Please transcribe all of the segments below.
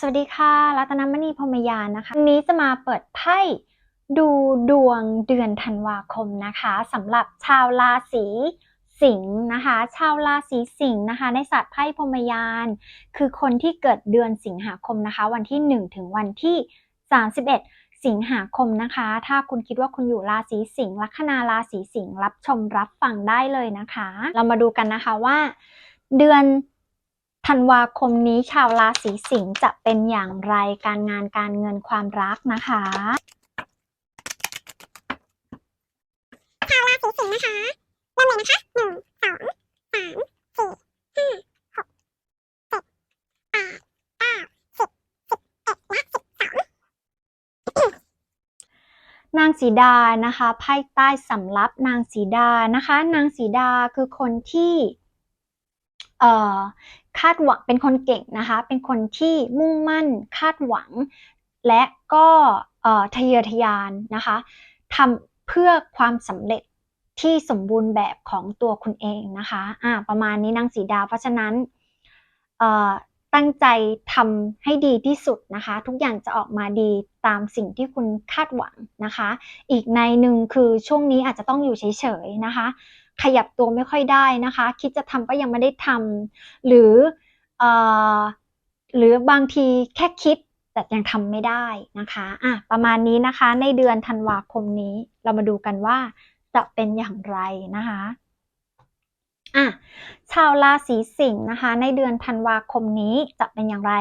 สวัสดีค่ะ รัตนมณีพรมยานนะคะวันนี้จะมาเปิดไพ่ดูดวงเดือนธันวาคมนะคะสำหรับชาวราศีสิงห์นะคะ ชาวราศีสิงห์นะคะ ในศาสตร์ไพ่พรมยาน คือคนที่เกิดเดือนสิงหาคมนะคะ วันที่ 1 ถึงวันที่ 31 สิงหาคมนะคะ ถ้าคุณคิดว่าคุณอยู่ราศีสิงห์ลัคนาราศีสิงห์รับชมรับฟังได้เลยนะคะ เรามาดูกันนะคะว่า เดือน ธันวาคมนี้ชาวราศีสิงห์จะเป็นอย่างไรการงานการเงินความรักนะคะชาวราศีสิงห์นะคะเริ่มเลยนะคะหนึ่งสองสามสี่ห้าหกเจ็ดแปดเก้าสิบสิบเอ็ดและสิบสองนางสีดานะคะไพ่ใต้สำรับนางสีดานะคะ นางสีดาคือคนที่เอ่อ คาดหวังเป็นคนเก่งนะคะ เป็นคนที่มุ่งมั่น คาดหวัง และก็ทะเยอทะยานนะคะทำเพื่อความสำเร็จที่สมบูรณ์แบบของตัวคุณเองนะคะอ่าประมาณนี้นางสีดา เพราะฉะนั้นตั้งใจทำให้ดีที่สุดนะคะ ทุกอย่างจะออกมาดีตามสิ่งที่คุณคาดหวังนะคะ อีกในหนึ่งคือช่วงนี้อาจจะต้องอยู่เฉยๆนะคะ ขยับตัวไม่ค่อยได้นะคะ คิดจะทำก็ยังไม่ได้ทำหรือเอ่อหรือบางทีแค่คิดแต่ยังทำไม่ได้นะคะอะประมาณนี้นะคะในเดือนธันวาคมนี้เรามาดูกันว่าจะเป็นอย่างไรนะคะอะชาวราศีสิงห์นะคะ ในเดือนธันวาคมนี้จะเป็นอย่างไร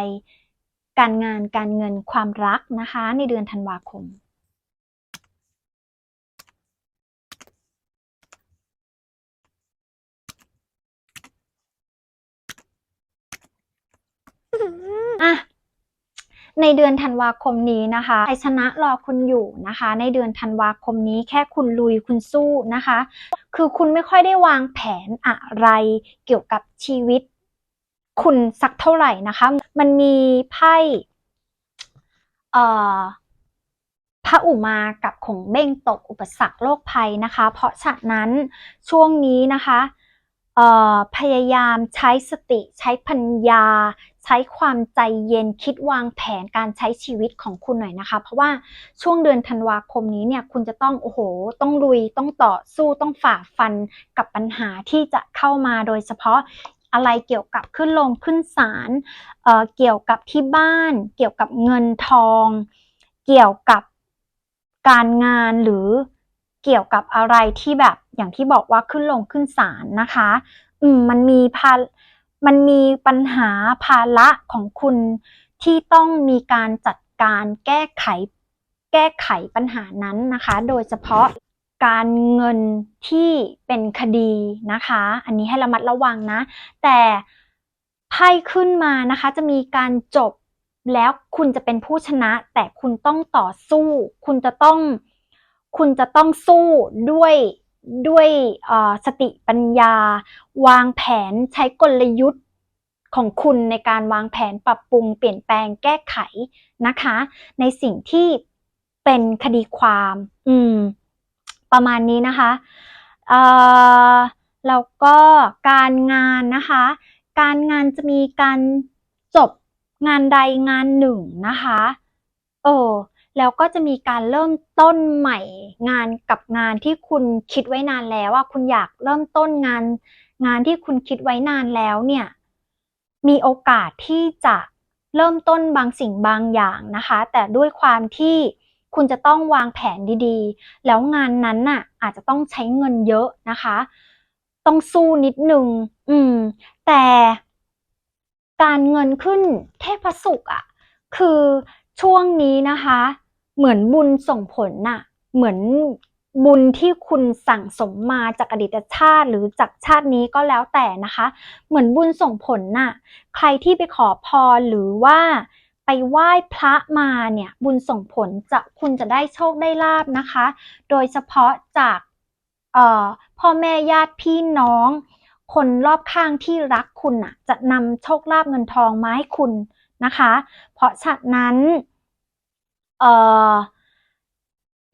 การงานการเงินความรักนะคะ ในเดือนธันวาคม อะในเดือนธันวาคมนี้นะคะชัยชนะรอคุณอยู่นะคะ ในเดือนธันวาคมนี้แค่คุณลุยคุณสู้นะคะ คือคุณไม่ค่อยได้วางแผนอะไรเกี่ยวกับชีวิต คุณสักเท่าไหร่นะคะ มันมีไพ่เอ่อพระอุมากับของเบ้งตกอุปสรรคโรคภัยนะคะ เพราะฉะนั้นช่วงนี้นะคะ พยายามใช้สติ ใช้ปัญญา ใช้ความใจเย็นคิดวางแผนการใช้ชีวิตของคุณหน่อยนะคะ เพราะว่าช่วงเดือนธันวาคมนี้เนี่ยคุณจะต้องโอ้โห ต้องลุยต้องต่อสู้ต้องฝ่าฟันกับปัญหาที่จะเข้ามาโดยเฉพาะอะไรเกี่ยวกับขึ้นลงขึ้นศาลเเกี่ยวกับที่บ้าน เกี่ยวกับเงินทอง เกี่ยวกับการงานหรือ เกี่ยวกับอะไรที่แบบอย่างที่บอกว่าขึ้นลงขึ้นศาลนะคะ อืมมันมีภามันมีปัญหาภาระของคุณที่ต้องมีการจัดการแก้ไข แก้ไขปัญหานั้นนะคะ โดยเฉพาะการเงินที่เป็นคดีนะคะ อันนี้ให้ระมัดระวังนะ แต่ไพ่ขึ้นมานะคะ จะมีการจบแล้วคุณจะเป็นผู้ชนะ แต่คุณต้องต่อสู้ คุณจะต้อง คุณจะต้องสู้ด้วยด้วยสติปัญญา วางแผนใช้กลยุทธ์ของคุณในการวางแผนปรับปรุงเปลี่ยนแปลงแก้ไขนะคะ ในสิ่งที่เป็นคดีความ อืม ประมาณนี้นะคะเอ่อแล้วก็การงานนะคะ การงานจะมีการจบงานใดงานหนึ่งนะคะ เออ แล้วก็จะมีการเริ่มต้นใหม่งานกับงานที่คุณคิดไว้นานแล้วว่าคุณอยากเริ่มต้นงาน งานที่คุณคิดไว้นานแล้วเนี่ยมีโอกาสที่จะเริ่มต้นบางสิ่งบางอย่างนะคะ แต่ด้วยความที่คุณจะต้องวางแผนดีๆ แล้วงานนั้นน่ะอาจจะต้องใช้เงินเยอะนะคะ ต้องสู้นิดนึงอืม แต่การเงินขึ้นเทพสุขอะคือช่วงนี้นะคะ เหมือนบุญส่งผลน่ะ เหมือนบุญที่คุณสั่งสมมาจากอดีตชาติหรือจากชาตินี้ก็แล้วแต่นะคะ เหมือนบุญส่งผลน่ะ ใครที่ไปขอพรหรือว่าไปไหว้พระมาเนี่ยบุญส่งผลจะคุณจะได้โชคได้ลาบนะคะ โดยเฉพาะจากพ่อแม่ญาติพี่น้อง คนรอบข้างที่รักคุณน่ะ จะนำโชคลาภเงินทองมาให้คุณนะคะ เพราะฉะนั้น เออ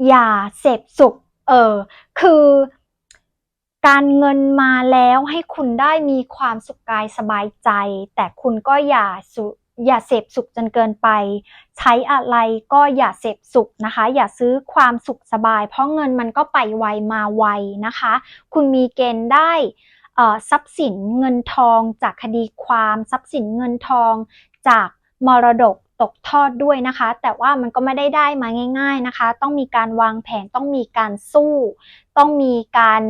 อย่าเสพสุข เออ คือการเงินมาแล้วให้คุณได้มีความสุขกายสบายใจ แต่คุณก็อย่าสุอย่าเสพสุขจนเกินไป ใช้อะไรก็อย่าเสพสุขนะคะ อย่าซื้อความสุขสบาย เพราะเงินมันก็ไปไวมาไวนะคะ คุณมีเกณฑ์ได้ทรัพย์สินเงินทองจากคดีความทรัพย์สินเงินทองจากมรดกตกทอดด้วยนะคะ แต่ว่ามันก็ไม่ได้ได้มาง่าย ๆนะคะ ต้องมีการวางแผนต้องมีการสู้ ต้องมีการ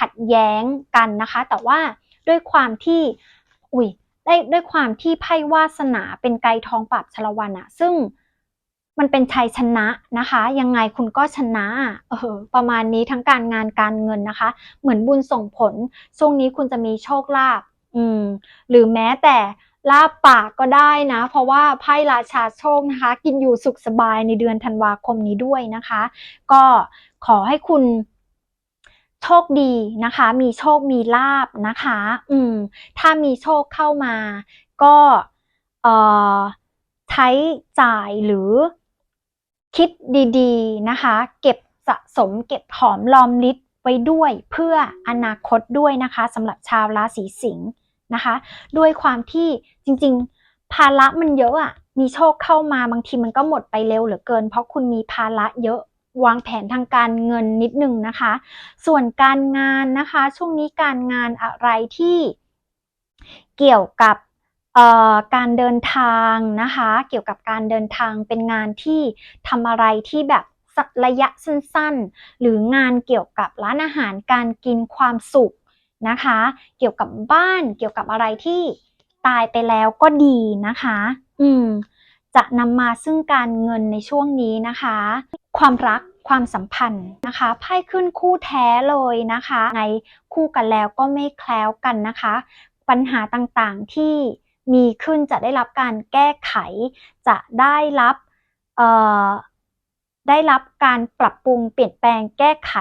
ขัดแย้งกันนะคะ แต่ว่าด้วยความที่อุ้ยได้ด้วยความที่ไพ่วาสนาเป็นไกรทองปราบชลวันอะซึ่งมันเป็นชัยชนะนะคะ ยังไงคุณก็ชนะอะเออประมาณนี้ทั้งการงานการเงินนะคะ เหมือนบุญส่งผลช่วงนี้คุณจะมีโชคลาภอืม หรือแม้แต่ ลาบปากก็ได้นะ เพราะว่าไพ่ราชาโชคนะคะ กินอยู่สุขสบายในเดือนธันวาคมนี้ด้วยนะคะ ก็ขอให้คุณโชคดีนะคะ มีโชคมีลาบนะคะ อืม ถ้ามีโชคเข้ามา ก็เอ่อใช้จ่ายหรือคิดดีๆนะคะ เก็บสะสมเก็บหอมรอมริบไว้ด้วยเพื่ออนาคตด้วยนะคะสำหรับชาวราศีสิงห์ นะคะด้วยความที่จริงๆ ภาระมันเยอะอะมีโชคเข้ามาบางทีมันก็หมดไปเร็วเหลือเกิน เพราะคุณมีภาระเยอะวางแผนทางการเงินนิดนึงนะคะ ส่วนการงานนะคะ ช่วงนี้การงานอะไรที่เกี่ยวกับการเดินทางนะคะ เกี่ยวกับการเดินทางเป็นงานที่ทำอะไรที่แบบระยะสั้นๆ หรืองานเกี่ยวกับร้านอาหารการกินความสุข นะคะ เกี่ยวกับบ้านเกี่ยวกับอะไรที่ตายไปแล้วก็ดีนะคะ อืม จะนำมาซึ่งการเงินในช่วงนี้นะคะ ความรักความสัมพันธ์นะคะไพ่ขึ้นคู่แท้เลยนะคะ ในคู่กันแล้วก็ไม่แคล้วกันนะคะ ปัญหาต่างๆที่มีขึ้นจะได้รับการแก้ไข จะได้รับเอ่อ ได้รับการปรับปรุงเปลี่ยนแปลงแก้ไข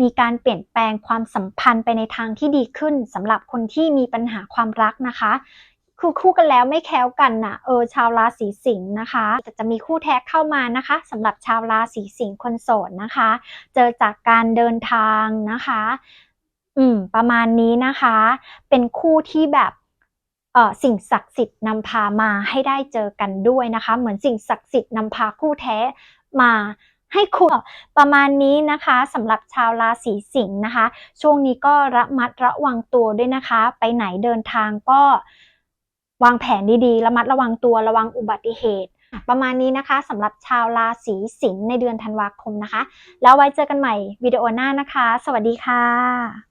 มีการเปลี่ยนแปลงความสัมพันธ์ไปในทางที่ดีขึ้นสำหรับคนที่มีปัญหาความรักนะคะ คือคู่กันแล้วไม่แคล้วกันนะเออชาวราศีสิงห์นะคะแต่จะมีคู่แท้เข้ามานะคะสำหรับชาวราศีสิงห์คนโสดนะคะ เจอจากการเดินทางนะคะ อืมประมาณนี้นะคะ เป็นคู่ที่แบบเออสิ่งศักดิ์สิทธิ์นำพามาให้ได้เจอกันด้วยนะคะ เหมือนสิ่งศักดิ์สิทธิ์นำพาคู่แท้มา ให้คุณประมาณนี้นะคะสำหรับชาวราศีสิงห์นะคะ ช่วงนี้ก็ระมัดระวังตัวด้วยนะคะ ไปไหนเดินทางก็วางแผนดีๆ ระมัดระวังตัวระวังอุบัติเหตุ ประมาณนี้นะคะสำหรับชาวราศีสิงห์ในเดือนธันวาคมนะคะ แล้วไว้เจอกันใหม่วิดีโอหน้านะคะ สวัสดีค่ะ